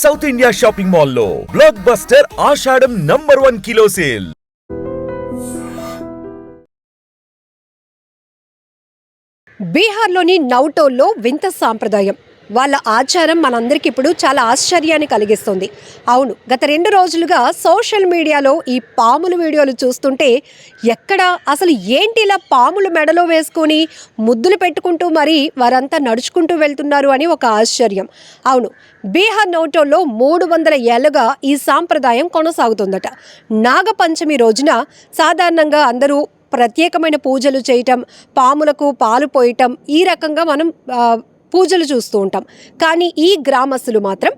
South India shopping మాల్లో blockbuster Ashadham number one kilo sale బీహార్లోని నౌటోల్లో వింత సాంప్రదాయం. వాళ్ళ ఆచారం మనందరికి ఇప్పుడు చాలా ఆశ్చర్యాన్ని కలిగిస్తుంది. అవును గత రెండు రోజులుగా సోషల్ మీడియాలో ఈ పాముల వీడియోలు చూస్తుంటే ఎక్కడ అసలు ఏంటి ఇలా పాములు మెడలో వేసుకొని ముద్దులు పెట్టుకుంటూ మరి వారంతా నడుచుకుంటూ వెళ్తున్నారు అని ఒక ఆశ్చర్యం. అవును బీహార్ నౌటోల్లో మూడు వందల ఏళ్ళుగా ఈ సాంప్రదాయం కొనసాగుతుందట. నాగపంచమి రోజున సాధారణంగా అందరూ ప్రత్యేకమైన పూజలు చేయటం పాములకు పాలు పోయటం ఈ రకంగా మనం పూజలు చూస్తూ ఉంటాం. కానీ ఈ గ్రామస్తులు మాత్రం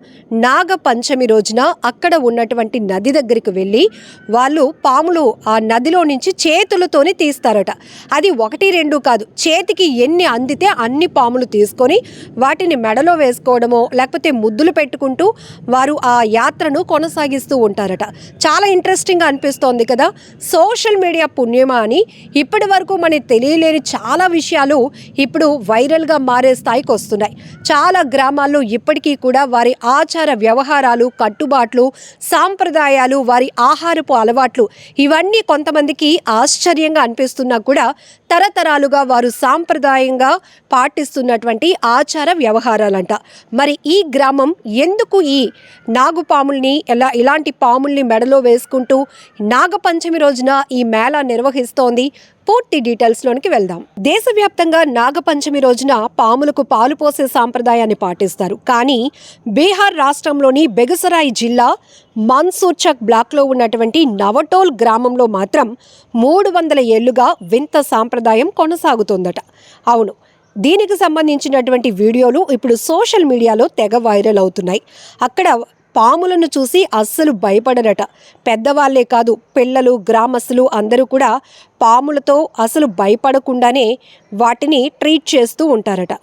నాగ పంచమి రోజున అక్కడ ఉన్నటువంటి నది దగ్గరికి వెళ్ళి వాళ్ళు పాములు ఆ నదిలో నుంచి చేతులతోనే తీస్తారట. అది ఒకటి రెండు కాదు చేతికి ఎన్ని అందితే అన్ని పాములు తీసుకొని వాటిని మెడలో వేసుకోవడమో లేకపోతే ముద్దులు పెట్టుకుంటూ వారు ఆ యాత్రను కొనసాగిస్తూ ఉంటారట. చాలా ఇంట్రెస్టింగ్గా అనిపిస్తోంది కదా! సోషల్ మీడియా పుణ్యమా అని ఇప్పటి వరకు మనకి తెలియలేని చాలా విషయాలు ఇప్పుడు వైరల్గా మారే స్థాయికి వస్తున్నాయి. చాలా గ్రామాల్లో ఇప్పటికీ కూడా వారి ఆచార వ్యవహారాలు కట్టుబాట్లు సాంప్రదాయాలు వారి ఆహారపు అలవాట్లు ఇవన్నీ కొంతమందికి ఆశ్చర్యంగా అనిపిస్తున్నా కూడా తరతరాలుగా వారు సాంప్రదాయంగా పాటిస్తున్నటువంటి ఆచార వ్యవహారాలంట. మరి ఈ గ్రామం ఎందుకు ఈ నాగుపాముల్ని ఎలా ఇలాంటి పాముల్ని మెడలో వేసుకుంటూ నాగపంచమి రోజున ఈ మేళా నిర్వహిస్తోంది? పూర్తి డీటెయిల్స్లోనికి వెళ్దాం. దేశవ్యాప్తంగా నాగపంచమి రోజున పాములకు పాలు పోసే సాంప్రదాయాన్ని పాటిస్తారు. కానీ బీహార్ రాష్ట్రంలోని బెగసరాయి జిల్లా మన్సూర్చక్ బ్లాక్లో ఉన్నటువంటి నవటోల్ గ్రామంలో మాత్రం మూడు వందల ఏళ్ళుగా వింత సాంప్రదాయం కొనసాగుతోందట. అవును దీనికి సంబంధించినటువంటి వీడియోలు ఇప్పుడు సోషల్ మీడియాలో తెగ వైరల్ అవుతున్నాయి. అక్కడ పాములను చూసి అస్సలు భయపడరట. పెద్దవాళ్ళే కాదు పిల్లలు గ్రామస్తులు అందరూ కూడా పాములతో అసలు భయపడకుండానే వాటిని ట్రీట్ చేస్తూ ఉంటారట.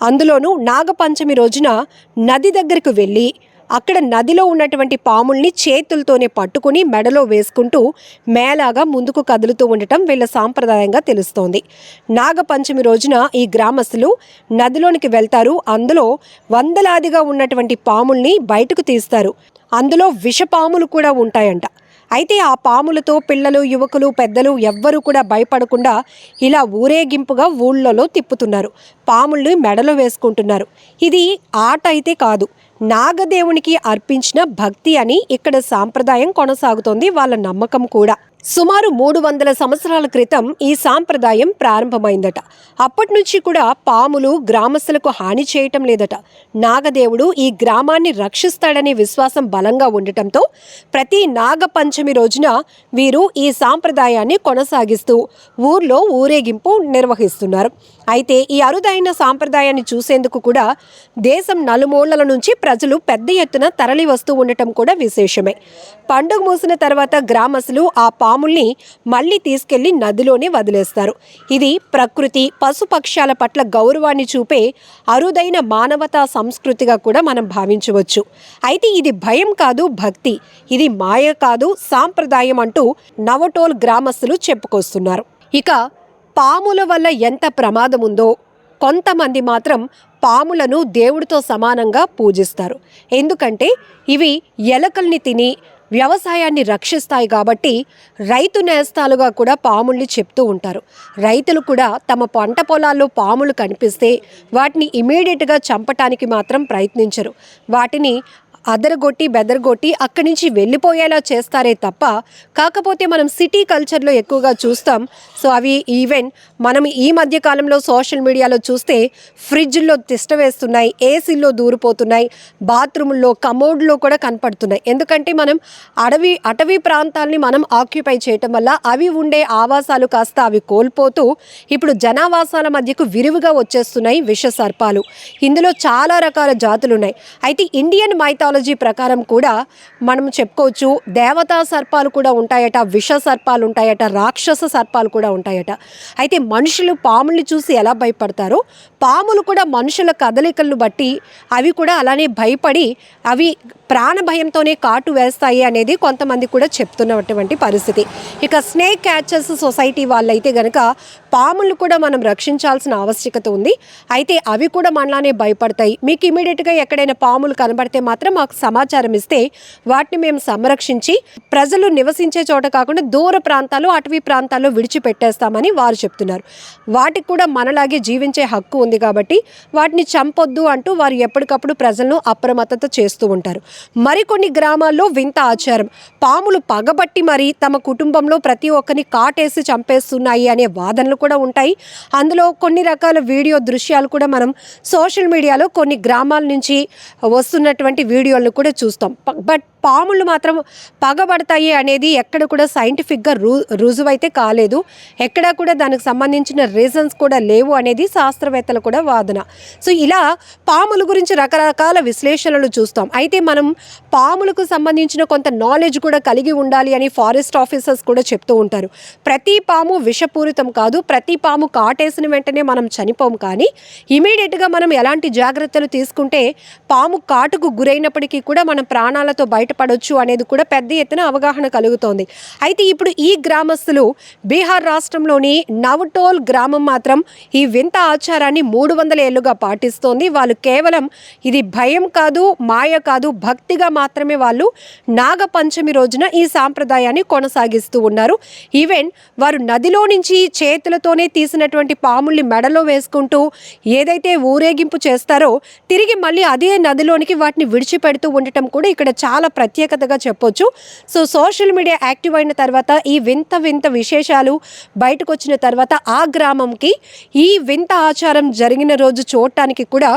అందులోనూ నాగపంచమి రోజున నది దగ్గరకు వెళ్ళి అక్కడ నదిలో ఉన్నటువంటి పాముల్ని చేతులతోనే పట్టుకుని మెడలో వేసుకుంటూ మేలాగా ముందుకు కదులుతూ ఉండటం వీళ్ళ సాంప్రదాయంగా తెలుస్తోంది. నాగపంచమి రోజున ఈ గ్రామస్తులు నదిలోనికి వెళ్తారు. అందులో వందలాదిగా ఉన్నటువంటి పాముల్ని బయటకు తీస్తారు. అందులో విషపాములు కూడా ఉంటాయంట. అయితే ఆ పాములతో పిల్లలు యువకులు పెద్దలు ఎవ్వరూ కూడా భయపడకుండా ఇలా ఊరేగింపుగా ఊళ్ళలో తిప్పుతున్నారు. పాముల్ని మెడలో వేసుకుంటున్నారు. ఇది ఆట అయితే కాదు. నాగదేవునికి అర్పించిన భక్తి అని ఇక్కడ సాంప్రదాయం కొనసాగుతోంది. వాళ్ళ నమ్మకం కూడా. సుమారు మూడు వందల సంవత్సరాల క్రితం ఈ సాంప్రదాయం ప్రారంభమైందట. అప్పటి నుంచి కూడా పాములు గ్రామస్తులకు హాని చేయటం లేదట. నాగదేవుడు ఈ గ్రామాన్ని రక్షిస్తాడనే విశ్వాసం బలంగా ఉండటంతో ప్రతి నాగపంచమి రోజున వీరు ఈ సాంప్రదాయాన్ని కొనసాగిస్తూ ఊర్లో ఊరేగింపు నిర్వహిస్తున్నారు. అయితే ఈ అరుదైన సాంప్రదాయాన్ని చూసేందుకు కూడా దేశం నలుమూలల నుంచి ప్రజలు పెద్ద ఎత్తున తరలి వస్తూ ఉండటం కూడా విశేషమే. పండుగ మూసిన తర్వాత గ్రామస్తులు ఆ పాముల్ని మళ్ళీ తీసుకెళ్ళి నదిలోనే వదిలేస్తారు. ఇది ప్రకృతి పశుపక్షాల పట్ల గౌరవాన్ని చూపే అరుదైన మానవతా సంస్కృతిగా కూడా మనం భావించవచ్చు. అయితే ఇది భయం కాదు భక్తి. ఇది మాయ కాదు సాంప్రదాయం అంటూ నవటోల్ గ్రామస్తులు చెప్పుకొస్తున్నారు. ఇక పాముల వల్ల ఎంత ప్రమాదం ఉందో కొంతమంది మాత్రం పాములను దేవుడితో సమానంగా పూజిస్తారు. ఎందుకంటే ఇవి ఎలకల్ని తిని వ్యవసాయాన్ని రక్షిస్తాయి కాబట్టి రైతు నేస్తాలుగా కూడా పాముల్ని చెప్తూ ఉంటారు. రైతులు కూడా తమ పంట పొలాల్లో పాములు కనిపిస్తే వాటిని ఇమీడియట్గా చంపటానికి మాత్రం ప్రయత్నించరు. వాటిని అదరగొట్టి బెదరగొట్టి అక్కడి నుంచి వెళ్ళిపోయేలా చేస్తారే తప్ప కాకపోతే మనం సిటీ కల్చర్లో ఎక్కువగా చూస్తాం. సో అవి ఈవెన్ మనం ఈ మధ్య కాలంలో సోషల్ మీడియాలో చూస్తే ఫ్రిడ్జ్లో తిష్ట వేస్తున్నాయి ఏసీల్లో దూరిపోతున్నాయి బాత్రూముల్లో కమోడ్లో కూడా కనపడుతున్నాయి. ఎందుకంటే మనం అడవి అటవీ ప్రాంతాల్ని మనం ఆక్యుపై చేయటం వల్ల అవి ఉండే ఆవాసాలు కాస్త అవి కోల్పోతూ ఇప్పుడు జనావాసాల మధ్యకు విరివిగా వచ్చేస్తున్నాయి విష సర్పాలు. ఇందులో చాలా రకాల జాతులు ఉన్నాయి అయితే ఇండియన్ మైథాలజీ ప్రకారం కూడా మనం చెప్పుకోవచ్చు దేవతా సర్పాలు కూడా ఉంటాయట విష సర్పాలు ఉంటాయట రాక్షస సర్పాలు కూడా ఉంటాయట. అయితే మనుషులు పాముల్ని చూసి ఎలా భయపడతారో పాములు కూడా మనుషుల కదలికలను బట్టి అవి కూడా అలానే భయపడి అవి ప్రాణ భయంతోనే కాటు వేస్తాయి అనేది కొంతమంది కూడా చెప్తున్నటువంటి పరిస్థితి. ఇక స్నేక్ క్యాచర్స్ సొసైటీ వాళ్ళైతే గనక పాములు కూడా మనం రక్షించాల్సిన ఆవశ్యకత ఉంది. అయితే అవి కూడా మనలానే భయపడతాయి. మీకు ఇమీడియట్గా ఎక్కడైనా పాములు కనబడితే మాత్రం మాకు సమాచారం ఇస్తే వాటిని మేము సంరక్షించి ప్రజలు నివసించే చోట కాకుండా దూర ప్రాంతాలు అటవీ ప్రాంతాల్లో విడిచిపెట్టేస్తామని వారు చెప్తున్నారు. వాటికి కూడా మనలాగే జీవించే హక్కు ఉంది కాబట్టి వాటిని చంపొద్దు అంటూ వారు ఎప్పటికప్పుడు ప్రజలను అప్రమత్తత చేస్తూ ఉంటారు. మరికొన్ని గ్రామాల్లో వింత ఆచారం. పాములు పగబట్టి మరి తమ కుటుంబంలో ప్రతి ఒక్కరిని కాటేసి చంపేస్తున్నాయి అనే వాదనలు కూడా ఉంటాయి. అందులో కొన్ని రకాల వీడియో దృశ్యాలు కూడా మనం సోషల్ మీడియాలో కొన్ని గ్రామాల నుంచి వస్తున్నటువంటి వీడియోలను కూడా చూస్తాం. బట్ పాములు మాత్రం పగబడతాయి అనేది ఎక్కడ కూడా సైంటిఫిక్గా రు రుజువైతే కాలేదు. ఎక్కడా కూడా దానికి సంబంధించిన రీజన్స్ కూడా లేవు అనేది శాస్త్రవేత్తల కూడా వాదన. సో ఇలా పాముల గురించి రకరకాల విశ్లేషణలు చూస్తాం. అయితే మనం పాములకు సంబంధించిన కొంత నాలెడ్జ్ కూడా కలిగి ఉండాలి అని ఫారెస్ట్ ఆఫీసర్స్ కూడా చెప్తూ ఉంటారు. ప్రతి పాము విషపూరితం కాదు ప్రతి పాము కాటేసిన వెంటనే మనం చనిపోము. కానీ ఇమీడియట్గా మనం ఎలాంటి జాగ్రత్తలు తీసుకుంటే పాము కాటుకు గురైనప్పటికీ కూడా మనం ప్రాణాలతో బయటపడవచ్చు అనేది కూడా పెద్ద ఎత్తున అవగాహన కలుగుతోంది. అయితే ఇప్పుడు ఈ గ్రామస్తులు బీహార్ రాష్ట్రంలోని నవటోల్ గ్రామం మాత్రం ఈ వింత ఆచారాన్ని మూడు వందల ఏళ్ళుగా పాటిస్తోంది. వాళ్ళు కేవలం ఇది భయం కాదు మాయ కాదు భక్తిగా మాత్రమే వాళ్ళు నాగపంచమి రోజున ఈ సాంప్రదాయాన్ని కొనసాగిస్తూ ఉన్నారు. ఈవెన్ వారు నదిలో నుంచి చేతుల చేతులతోనే తీసినటువంటి పాముల్ని మెడలో వేసుకుంటూ ఏదైతే ఊరేగింపు చేస్తారో తిరిగి మళ్ళీ అదే నదిలోనికి వాటిని విడిచిపెడుతూ ఉండటం కూడా ఇక్కడ చాలా ప్రత్యేకతగా చెప్పొచ్చు. సో సోషల్ మీడియా యాక్టివ్ అయిన తర్వాత ఈ వింత వింత విశేషాలు బయటకు వచ్చిన తర్వాత ఆ గ్రామంకి ఈ వింత ఆచారం జరిగిన రోజు చూడటానికి కూడా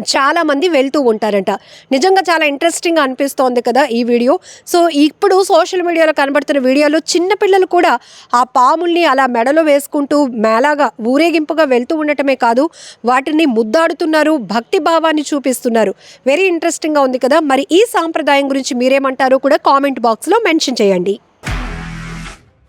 చాలామంది వెళ్తూ ఉంటారంట. నిజంగా చాలా ఇంట్రెస్టింగ్ అనిపిస్తోంది కదా ఈ వీడియో. సో ఇప్పుడు సోషల్ మీడియాలో కనబడుతున్న వీడియోలో చిన్నపిల్లలు కూడా ఆ పాముల్ని అలా మెడలో వేసుకుంటూ మేలాగా ఊరేగింపుగా వెళ్తూ ఉండటమే కాదు వాటిని ముద్దాడుతున్నారు భక్తి భావాన్ని చూపిస్తున్నారు. వెరీ ఇంట్రెస్టింగ్గా ఉంది కదా. మరి ఈ సాంప్రదాయం గురించి మీరేమంటారో కూడా కామెంట్ బాక్స్లో మెన్షన్ చేయండి.